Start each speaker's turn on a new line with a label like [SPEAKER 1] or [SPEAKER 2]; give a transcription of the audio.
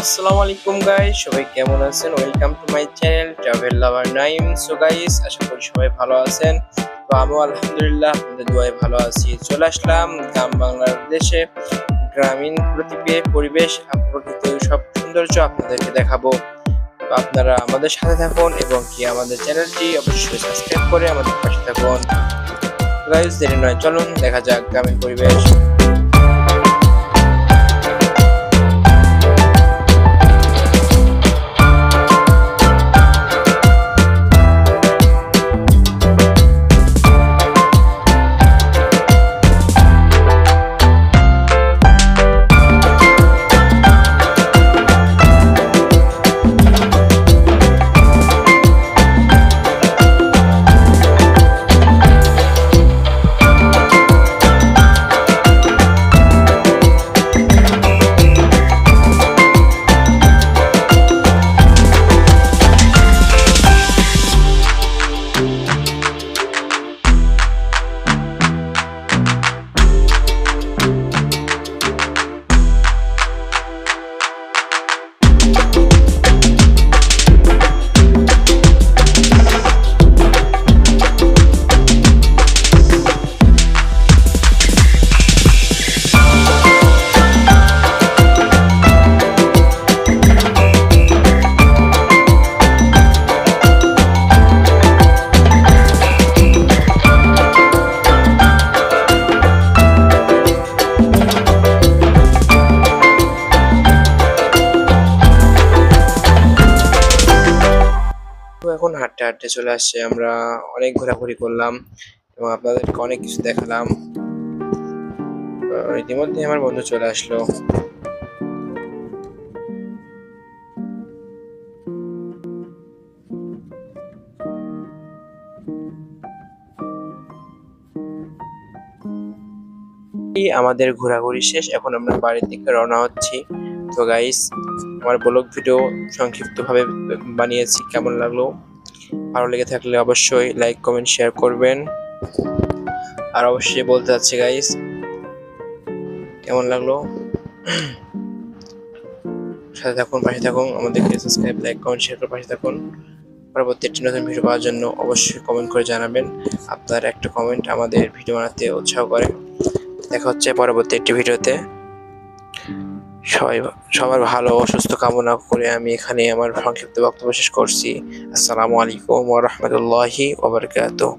[SPEAKER 1] আসসালামু আলাইকুম গাইস সবাই কেমন আছেন? Welcome to my channel travel lover Naim so guys আশা করি সবাই ভালো আছেন। তো আমিও আলহামদুলিল্লাহ, আপনাদের দোয়ায় ভালো আছি। চলে আসলাম গ্রাম বাংলার দেশে গ্রামীণ প্রতিপে পরিবেশ প্রকৃত, সব সৌন্দর্য আপনাদেরকে দেখাবো। তো আপনারা আমাদের সাথে থাকুন এবং কি আমাদের চ্যানেলটি অবশ্যই সাবস্ক্রাইব করে আমাদের পাশে থাকুন। গাইস দেরি নয়, চলুন, দেখা যাক গ্রামীণ পরিবেশ। এখন হাঁটতে হাঁটতে চলে আসছে। আমরা অনেক ঘোরাঘুরি করলাম এবং আপনাদেরকে অনেক কিছু দেখালাম। ইতিমধ্যে আমার বন্ধু চলে আসলো। আমাদের ঘোরাঘুরি শেষ। এখন আমরা বাড়ির দিকে রওনা হচ্ছি। তো গাইস আমার ব্লগ ভিডিও সংক্ষিপ্তভাবে বানিয়েছি, কেমন লাগল? ভালো লেগে থাকলে অবশ্যই লাইক কমেন্ট শেয়ার করবেন। আর অবশ্যই বলতে চাচ্ছি গাইস কেমন লাগল? সাথে থাকুন, পাশে থাকুন, আমাদেরকে সাবস্ক্রাইব লাইক কমেন্ট শেয়ার করে পাশে থাকুন। পরবর্তী একটি নতুন ভিডিও পাওয়ার জন্য অবশ্যই কমেন্ট করে জানাবেন। আপনার একটা কমেন্ট আমাদের ভিডিও বানাতে উৎসাহ করে। দেখা হচ্ছে পরবর্তী একটি ভিডিওতে সবাই, সবার ভালো, অসুস্থ কামনা করে আমি এখানে আমার সংক্ষিপ্ত বক্তব্য শেষ করছি। আসসালামু আলাইকুম ওয়া রাহমাতুল্লাহি ওয়া বারাকাতুহু।